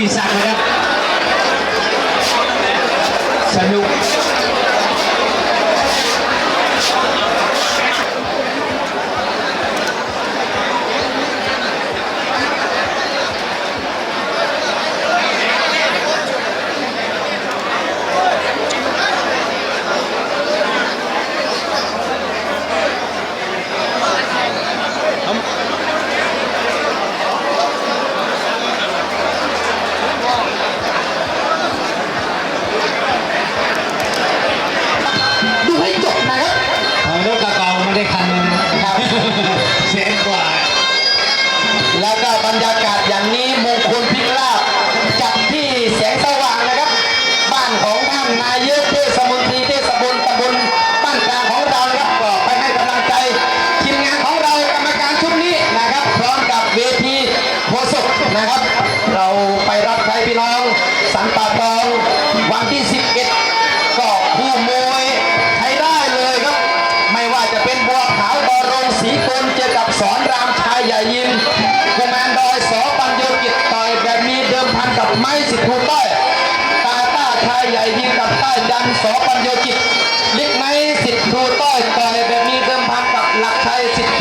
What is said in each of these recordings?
ธีศักดิ์นะครับสนุกันสอปัญโยกิจลิกไม้สิทธิ์ภูต้อยต่อยแบบมีเดิมพันกับหลักชัยสิทธิ์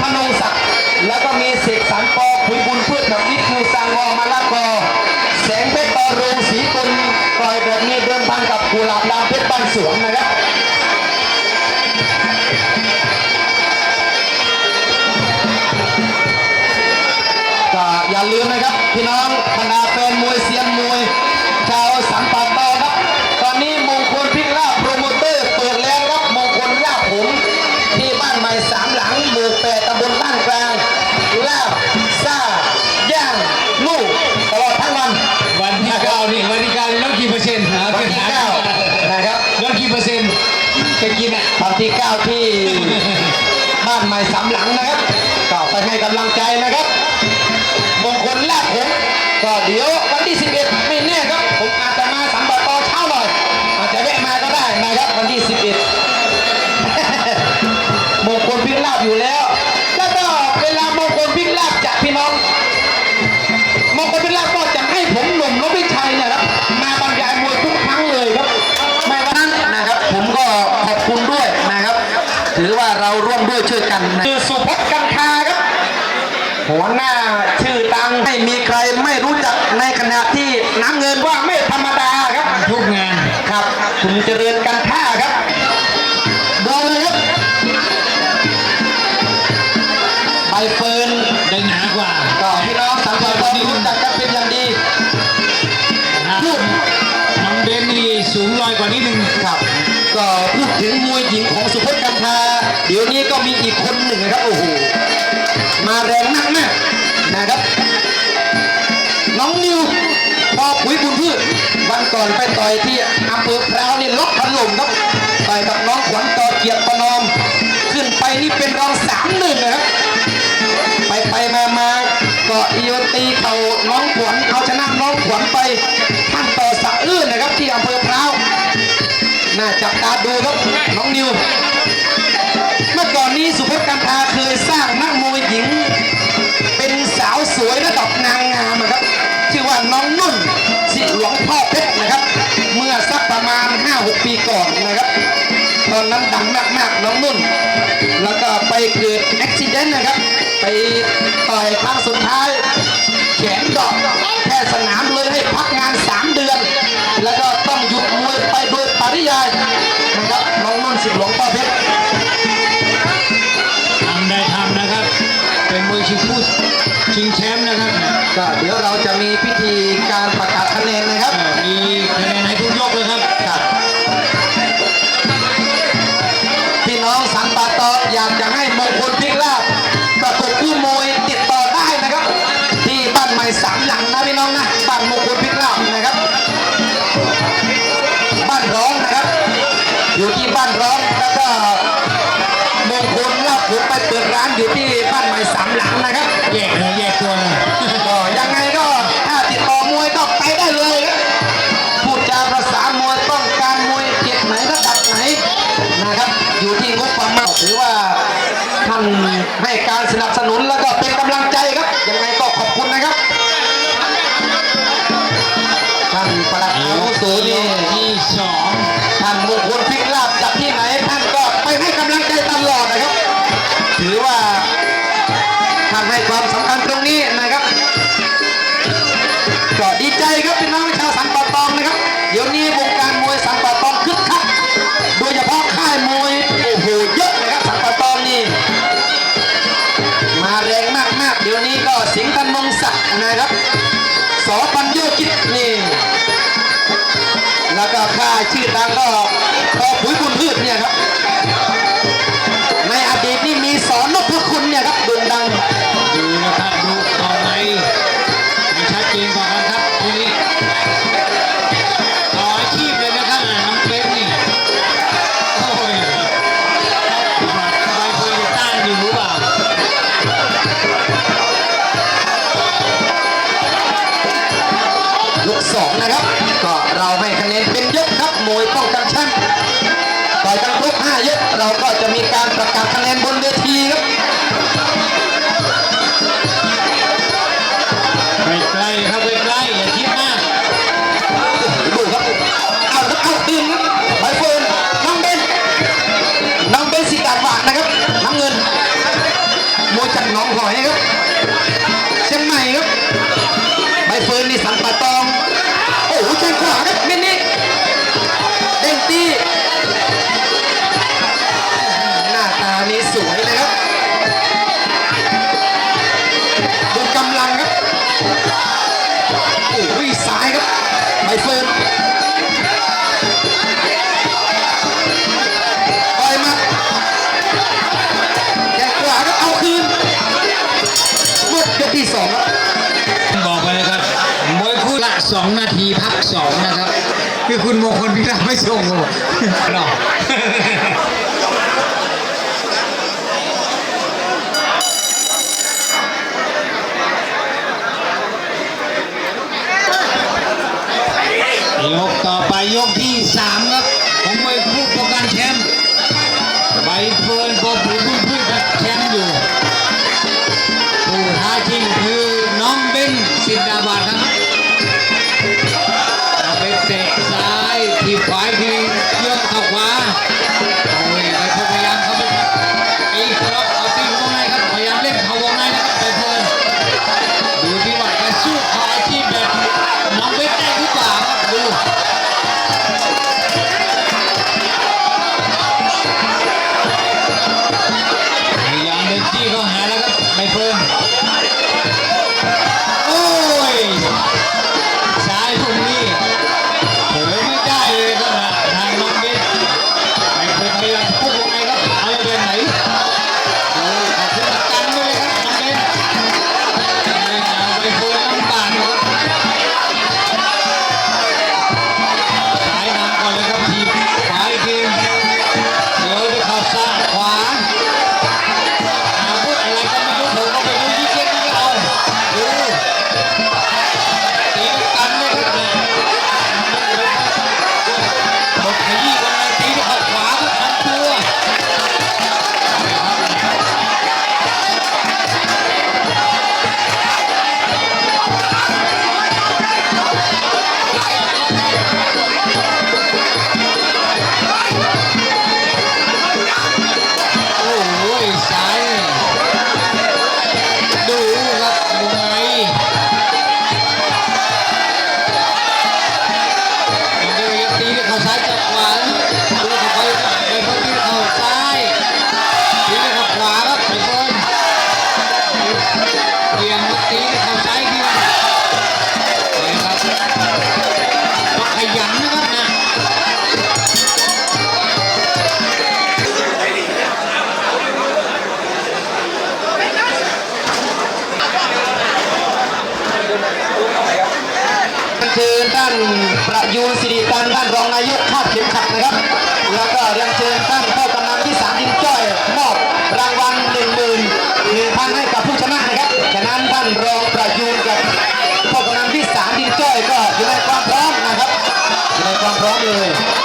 พนงศักดิ์แล้วก็มีเสกสรรปอคุยบุญพืชกับวิทูสังวอมาละกอแสงเพชรตอรงสีกุลต่อยแบบมีเดิมพันกับกุหลาบดำเพชรบ้านสวนนะครับก็อย่าลืมนะครับ พี่น้องบรรดาแฟนมวยเซียนมวย ก้าที่ บ้านใหม่สามหลังนะครับก็ไปให้กำลังใจนะครับมงคลลาบผมก็เดี๋ยววันที่ 11 ไม่แน่ครับ ผมอาจจะมาสัมปตอเช้าหน่อย อาจจะแวะมาก็ได้นะครับวันที่ 11มงคลพิกลาบอยู่แล้ว แล้วก็เวลามงคลพิกลาบจากพี่น้องมงคลพิกลาบก็จะให้ผมหนุ่มรบพิชัยเนี่ยครับมาบรรยายมวยทุกครั้งเลยครับไม่ว่านั้นนะครับ ผมก็ขอบคุณด้วยนะครับ ถือว่า เราร่วมด้วยช่วยกันนะคือสุพจน์กันคาครับ หัวหน้าชื่อตังไม่มีใครไม่รู้จักในขณะที่น้ำเงินว่าไม่ธรรมดาครับทุกงานครับ คุณเจริญกันท่าครับดูเลยครับใบเฟิร์นได้หนากว่าก็พี่น้องสังคมตอนนี้รู้จักกันเป็นอย่างดีนะพูดน้องเบนนี่สูงลอยกว่านิดนึงครับ ก็ เดี๋ยวนี้ก็มีอีกคนหนึ่งนะครับโอ้โหมาแรงมากมากนะครับ น้องนิวพอปุ๋ยบุญพืชวันก่อนไปต่อยที่อำเภอพร้าวนี่ล็อกถล่มครับต่อยกับน้องขวัญต่อเกียรติประนอม ขึ้นไปนี่เป็นรองสามหนึ่งนะครับ ไปไปมามาก็อีโอตีเขาน้องขวัญเอาชนะน้องขวัญไปท่านต่อสะอื้นนะครับที่อำเภอพร้าวน่าจับตาดูครับน้องนิว นี้สุพจน์กัมพาเคยสร้างนักมวยหญิง เป็นสาวสวยระดับนางงามนะครับ ชื่อว่าน้องนุ่นสิหลวงพ่อเพชรนะครับ เมื่อสักประมาณ 5-6 ปีก่อนนะครับ ตอนนั้นดังมากๆน้องนุ่น แล้วก็ไปเกิดอุบิเหตุนะครับ ไปต่อยครั้งสุดท้าย ให้การสนับสนุนและ งศักดิ์นะครับสอปัญโยกิจนี่แล้วก็ค่าชื่อดังก็พอปุ๋ยบุญพืชเนี่ยครับ นะครับ ก็เราให้คะแนนเป็นยกครับมวยป้องกันแชมป์ต่อยกันครบห้ายกเราก็จะมีการประกาศคะแนนบนเวทีครับไปใกล้ครับไปใกล้อย่าคิดมากดูครับเอาครับเอาคืนครับใบเฟิร์นน้องเบนน้องเบนสีกาฝากนะครับน้ำเงินมวยจากหนองหอยครับ องนาทีพักสองนะครับ คือคุณมงคลพิราไม่ส่งหรอกยกต่อไปยกที่สามครับผองมวยพูดประกันแชมป์ใบเฟิร์นโบผูพุ่งพุ่แชมป์อยู่ผู้ท้าชิงคือน้องเบนสินดาบาครับ เชิญท่านประยูนสิริตันท่านรองนายกคาดเข็มขัดนะครับ แล้วก็เรียนเชิญท่านพ่อกำนันที่สามดินจ้อยมอบรางวัลหนึ่งหมื่นหนึ่งพันให้กับผู้ชนะนะครับ ฉะนั้นท่านรองประยูนกับพ่อกำนันที่สามดินจ้อยก็อยู่ในความพร้อมนะครับอยู่ในความพร้อมเลย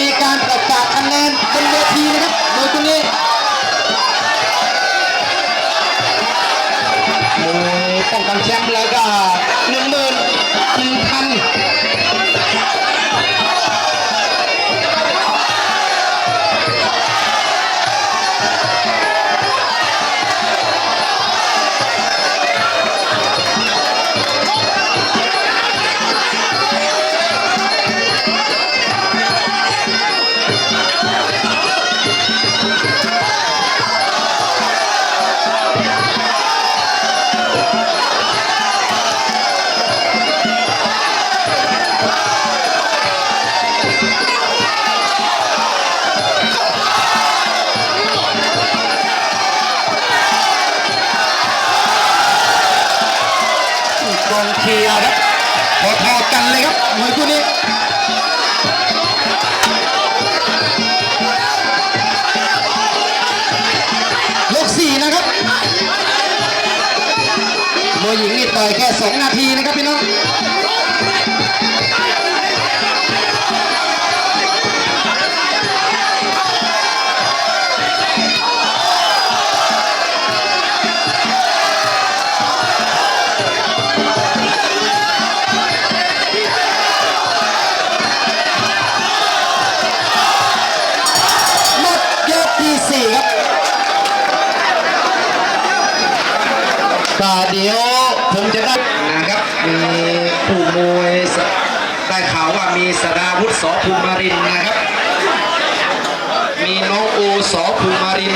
มีการประกาศคะแนนเป็นเวทีนะครับโดยตรงนี้ป้องกันแชมป์แล้วก็หนึ่งหมื่นหนึ่งพันาครับพอๆกันเลยครับมวยคู่นี้ยกสี่นะครับมวยหญิงนี่ต่อยแค่สองนาทีนะครับพี่น้อง เดี๋ยวผมจะได้นะครับมีผู้มวยได้ข่าวว่ามีสดาวุฒิสอภูมารินนะครับ มีน้องโอสอภูมาริน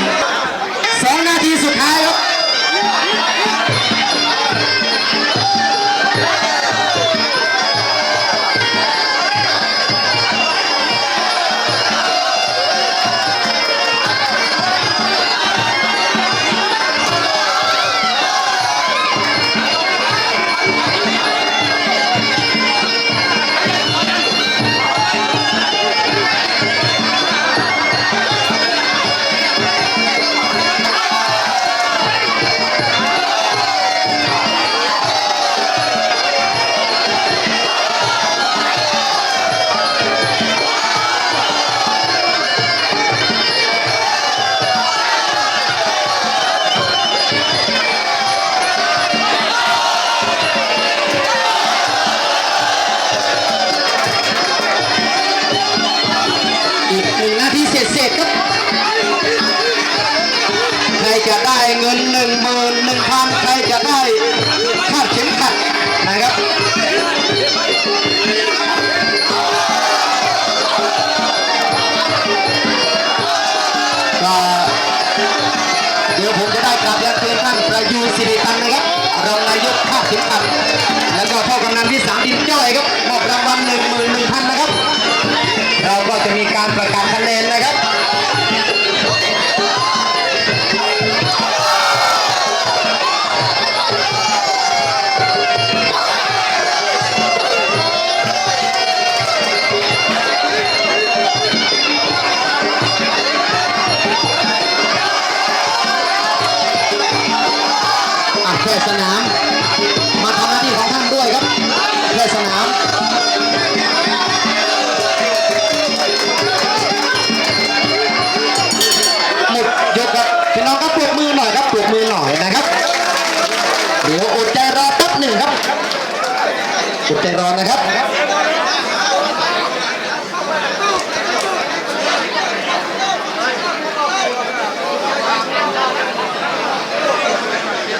จุดใจร้อนนะครับ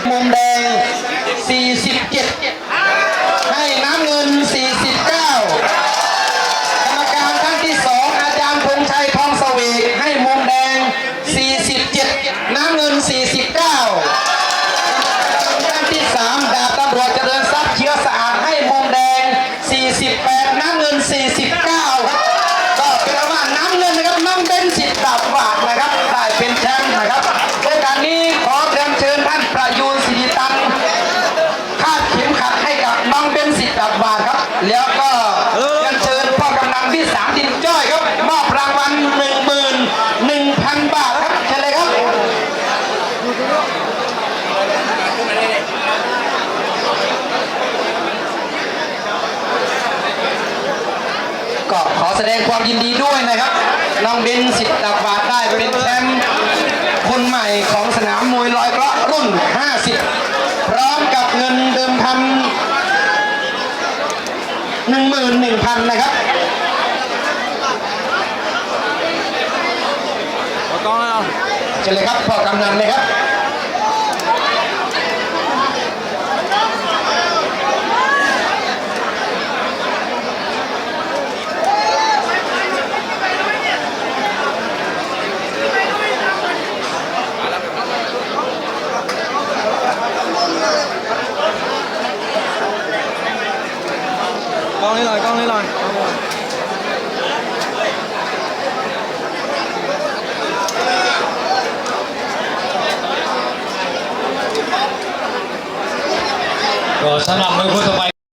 มุมแดง40 อบรางวัลหนึ่งหมื่นหนึ่งพันบาทครับเชิญเลยครับ ก็ขอแสดงความยินดีด้วยนะครับ น้องเบนสิทธิ์ตักบาทได้เป็นแชมป์คนใหม่ของสนามมวยลอยกระรุ่น 50 พร้อมกับเงินเดิมพันหนึ่งหมื่นหนึ่งพันนะครับ เลยครับพ่อกำนันเลยครับ